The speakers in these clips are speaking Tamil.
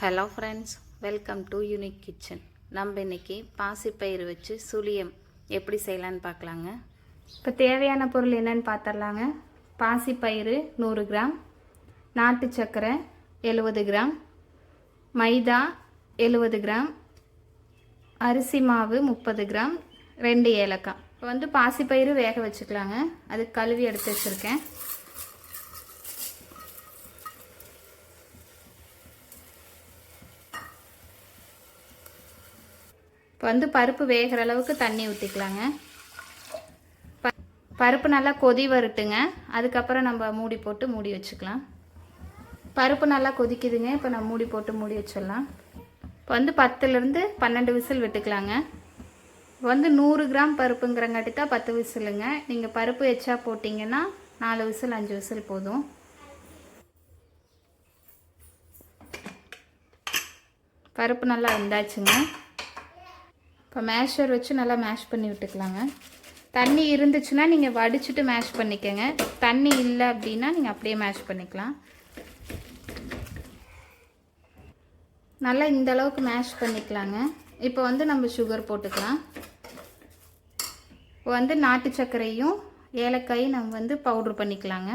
Hello friends welcome to unique kitchen. நம்ம இன்னைக்கு பாசிப்பயிறு வச்சு சுழியம் எப்படி செய்யலான்னு பார்க்கலாங்க. இப்போ தேவையான பொருள் என்னன்னு பார்த்துடலாங்க பாசிப்பயிறு நூறு கிராம் நாட்டு சர்க்கரை எழுபது கிராம் மைதா எழுபது கிராம் அரிசி மாவு முப்பது கிராம் ரெண்டு ஏலக்காய். இப்போ வந்து பாசிப்பயிறு வேக வச்சுக்கலாங்க. அது கழுவி எடுத்து வச்சுருக்கேன். வந்து பருப்பு வேகிற அளவுக்கு தண்ணி ஊற்றிக்கலாங்க ப- பருப்பு நல்லா கொதி வரட்டுங்க. அதுக்கப்புறம் நம்ம மூடி போட்டு மூடி வச்சுக்கலாம். பருப்பு நல்லா கொதிக்குதுங்க. இப்போ நம்ம மூடி போட்டு மூடி வச்சிடலாம். இப்போ வந்து பத்துலேருந்து பன்னெண்டு விசில் விட்டுக்கலாங்க. இப்போ வந்து நூறு கிராம் பருப்புங்கிறங்காட்டி தான் பத்து விசிலுங்க. நீங்கள் பருப்பு எச்சா போட்டிங்கன்னா நாலு விசில் அஞ்சு விசில் போதும். பருப்பு நல்லா வெந்தாச்சுங்க. இப்போ மேஷர் வச்சு நல்லா மேஷ் பண்ணி விட்டுக்கலாங்க. தண்ணி இருந்துச்சுன்னா நீங்கள் வடிச்சிட்டு மேஷ் பண்ணிக்கோங்க. தண்ணி இல்லை அப்படின்னா நீங்கள் அப்படியே மேஷ் பண்ணிக்கலாம். நல்லா இந்த அளவுக்கு மேஷ் பண்ணிக்கலாங்க. இப்போ வந்து நம்ம சுகர் போட்டுக்கலாம். இப்போ வந்து நாட்டு சர்க்கரையும் ஏலக்காயும் நம்ம வந்து பவுட்ரு பண்ணிக்கலாங்க.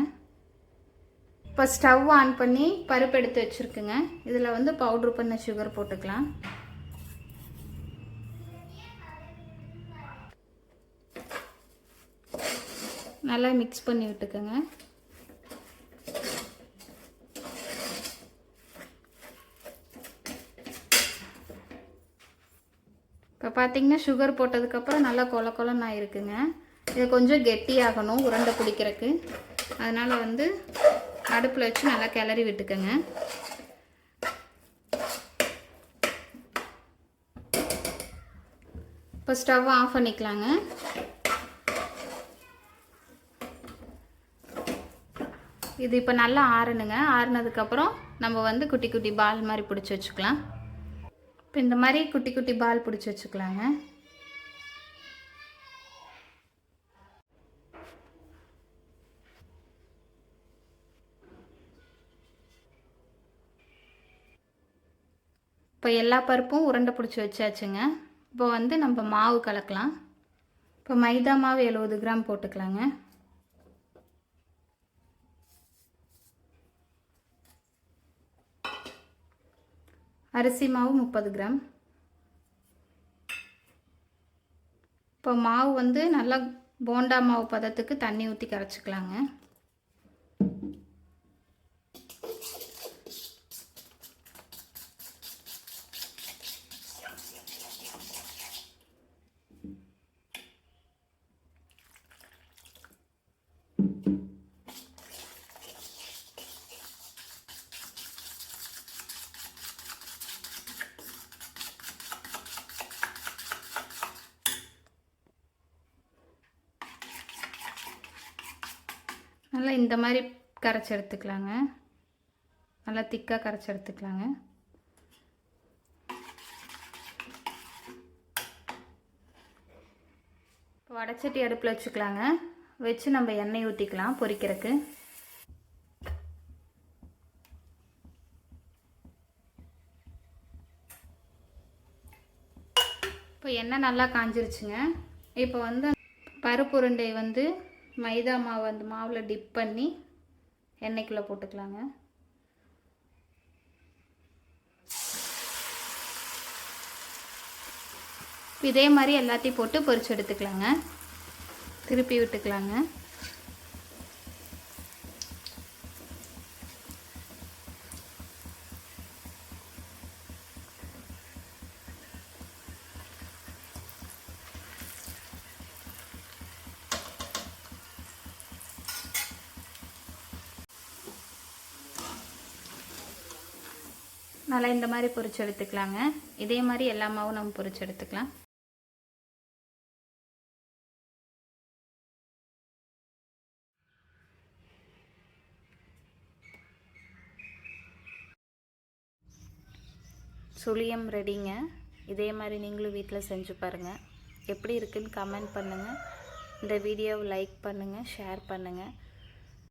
இப்போ ஸ்டவ் ஆன் பண்ணி பருப்பு எடுத்து வச்சுருக்குங்க. இதில் வந்து பவுட்ரு பண்ண சுகர் போட்டுக்கலாம். நல்லா மிக்ஸ் பண்ணி விட்டுக்கோங்க. இப்போ பார்த்தீங்கன்னா சுகர் போட்டதுக்கப்புறம் நல்லா கொல கொலன்னு ஆயிருக்குங்க. இது கொஞ்சம் கெட்டியாகணும் உருண்டை பிடிக்கிறதுக்கு. அதனால் வந்து அடுப்பில் வச்சு நல்லா கிளறி விட்டுக்கோங்க. இப்போ ஸ்டவ் ஆஃப் பண்ணிக்கலாங்க. இது இப்போ நல்லா ஆறணுங்க. ஆறுனதுக்கப்புறம் நம்ம வந்து குட்டி குட்டி பால் மாதிரி பிடிச்சி வச்சுக்கலாம். இப்போ இந்த மாதிரி குட்டி குட்டி பால் பிடிச்சி வச்சுக்கலாங்க. இப்போ எல்லா பருப்பும் உருண்டை பிடிச்சி வச்சாச்சுங்க. இப்போ வந்து நம்ம மாவு கலக்கலாம். இப்போ மைதா மாவு எழுபது கிராம் போட்டுக்கலாங்க. அரிசி மாவு முப்பது கிராம். இப்போ மாவு வந்து நல்லா போண்டா மாவு பதத்துக்கு தண்ணி ஊற்றி கரைச்சிக்கலாங்க. நல்லா இந்த மாதிரி கரைச்சி எடுத்துக்கலாங்க. நல்லா திக்காக கரைச்சி எடுத்துக்கலாங்க. இப்போ வடச்சட்டி அடுப்பில் வச்சுக்கலாங்க. வச்சு நம்ம எண்ணெய் ஊற்றிக்கலாம் பொரிக்கிறதுக்கு. இப்போ எண்ணெய் நல்லா காஞ்சிருச்சுங்க. இப்போ வந்து பருப்பு உருண்டை வந்து மைதா மாவு அந்த மாவில் டிப் பண்ணி எண்ணெய்க்குள்ளே போட்டுக்கலாங்க. இதே மாதிரி எல்லாத்தையும் போட்டு பொரிச்சு எடுத்துக்கலாங்க. திருப்பி விட்டுக்கலாங்க. நல்லா இந்த மாதிரி பொரிச்சு எடுத்துக்கலாங்க. இதே மாதிரி எல்லா மாவும் நம்ம பொரிச்சு எடுத்துக்கலாம். சுழியம் ரெடிங்க இதே மாதிரி நீங்களும் வீட்டில் செஞ்சு பாருங்கள் எப்படி இருக்குன்னு கமெண்ட் பண்ணுங்கள் இந்த வீடியோவை லைக் பண்ணுங்கள் ஷேர் பண்ணுங்கள்